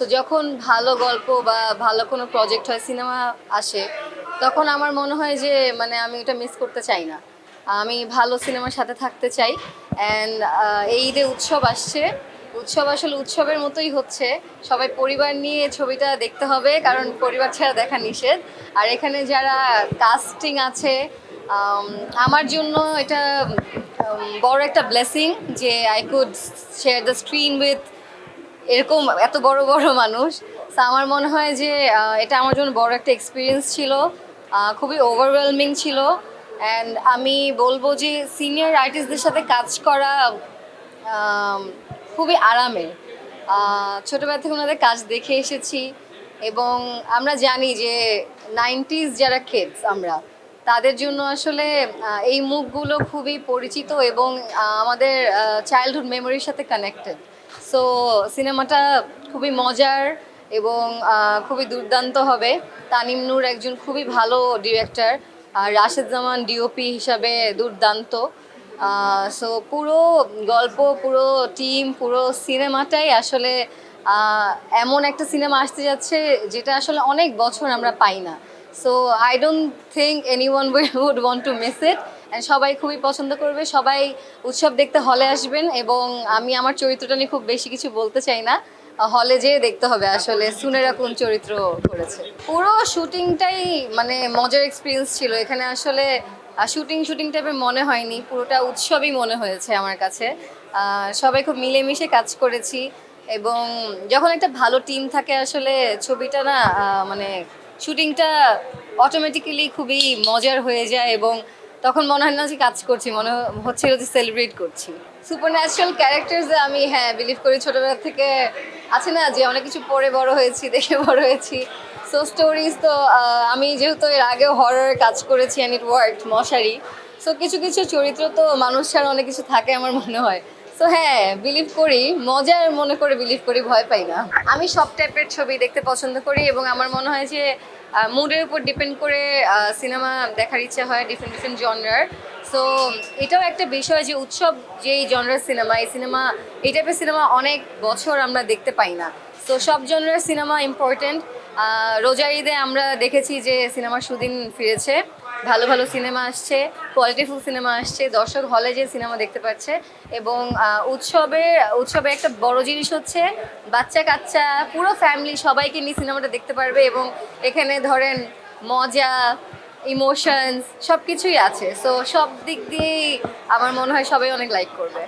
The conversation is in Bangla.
তো যখন ভালো গল্প বা ভালো কোনো প্রজেক্ট হয় সিনেমা আসে, তখন আমার মনে হয় যে মানে আমি ওটা মিস করতে চাই না। আমি ভালো সিনেমার সাথে থাকতে চাই। অ্যান্ড এই ঈদে উৎসব আসছে, উৎসব আসলে উৎসবের মতোই হচ্ছে। সবাই পরিবার নিয়ে ছবিটা দেখতে হবে, কারণ পরিবার ছাড়া দেখা নিষেধ। আর এখানে যারা কাস্টিং আছে আমার জন্য এটা বড় একটা ব্লেসিং যে I could share the screen with এরকম এত বড় বড় মানুষ। তো আমার মনে হয় যে এটা আমার জন্য বড় একটা এক্সপিরিয়েন্স ছিল। খুবই ওভারওয়েলমিং ছিল। অ্যান্ড আমি বলব যে সিনিয়র আর্টিস্টদের সাথে কাজ করা খুবই আরামের ছোটোবেলা থেকে ওনাদের কাজ দেখে এসেছি। এবং আমরা জানি যে নাইনটিজ যারা কিডস আমরা, তাদের জন্য আসলে এই মুখগুলো খুবই পরিচিত এবং আমাদের চাইল্ডহুড মেমোরির সাথে কানেক্টেড সো সিনেমাটা খুবই মজার এবং খুবই দুর্দান্ত হবে। তানিম নূর একজন খুবই ভালো ডিরেক্টর আর রাশেদ জামান ডিওপি হিসাবে দুর্দান্ত। সো পুরো গল্প, পুরো টিম পুরো সিনেমাটাই আসলে এমন একটা সিনেমা আসতে যাচ্ছে যেটা আসলে অনেক বছর আমরা পাই না। So I don't think anyone would want to miss it সবাই খুবই পছন্দ করবে। সবাই উৎসব দেখতে হলে আসবেন এবং আমি আমার চরিত্রটা নিয়ে খুব বেশি কিছু বলতে চাই না। হলে যেয়ে দেখতে হবে আসলে সুনেরা কোন চরিত্র করেছে। পুরো শুটিংটাই মানে মজার এক্সপিরিয়েন্স ছিল। এখানে আসলে শুটিং শুটিং টাইপের মনে হয়নি। পুরোটা উৎসবই মনে হয়েছে আমার কাছে। সবাই খুব মিলেমিশে কাজ করেছি এবং যখন একটা ভালো টিম থাকে আসলে ছবিটা না মানে শুটিংটা অটোমেটিক্যালি খুবই মজার হয়ে যায় এবং তখন মনে হয় না যে কাজ করছি, মনে হচ্ছিল যে সেলিব্রেট করছি। সুপার ন্যাচারাল ক্যারেক্টার্সে আমি হ্যাঁ বিলিভ করি ছোটোবেলা থেকে আছে না যে অনেক কিছু পড়ে বড় হয়েছি, দেখে বড় হয়েছি। সো স্টোরিজ তো আমি যেহেতু এর আগেও হরর কাজ করেছি অ্যান্ড ইট ওয়ার্ক মশারি। সো কিছু কিছু চরিত্র তো মানুষ ছাড়া অনেক কিছু থাকে আমার মনে হয়। সো হ্যাঁ বিলিভ করি, মজার মনে করে বিলিভ করি, ভয় পাই না। আমি সব টাইপের ছবি দেখতে পছন্দ করি এবং আমার মনে হয় যে মুডের উপর ডিপেন্ড করে সিনেমা দেখার ইচ্ছা হয় ডিফারেন্ট ডিফারেন্ট জনরার সো এটাও একটা বিষয় যে উৎসব যে এই জনরার সিনেমা এই সিনেমা এই টাইপের সিনেমা অনেক বছর আমরা দেখতে পাই না। সো সব জনরার সিনেমা ইম্পর্টেন্ট রোজার ঈদে আমরা দেখেছি যে সিনেমার সুদিন ফিরেছে। ভালো ভালো সিনেমা আসছে কোয়ালিটিফুল সিনেমা আসছে, দর্শক হলে যে সিনেমা দেখতে পাচ্ছে এবং উৎসবে উৎসবে একটা বড় জিনিস হচ্ছে বাচ্চা কাচ্চা, পুরো ফ্যামিলি সবাইকে নিয়ে সিনেমাটা দেখতে পারবে এবং এখানে ধরেন মজা ইমোশনস সব কিছুই আছে। সো সব দিক দিয়েই আমার মনে হয় সবাই অনেক লাইক করবে।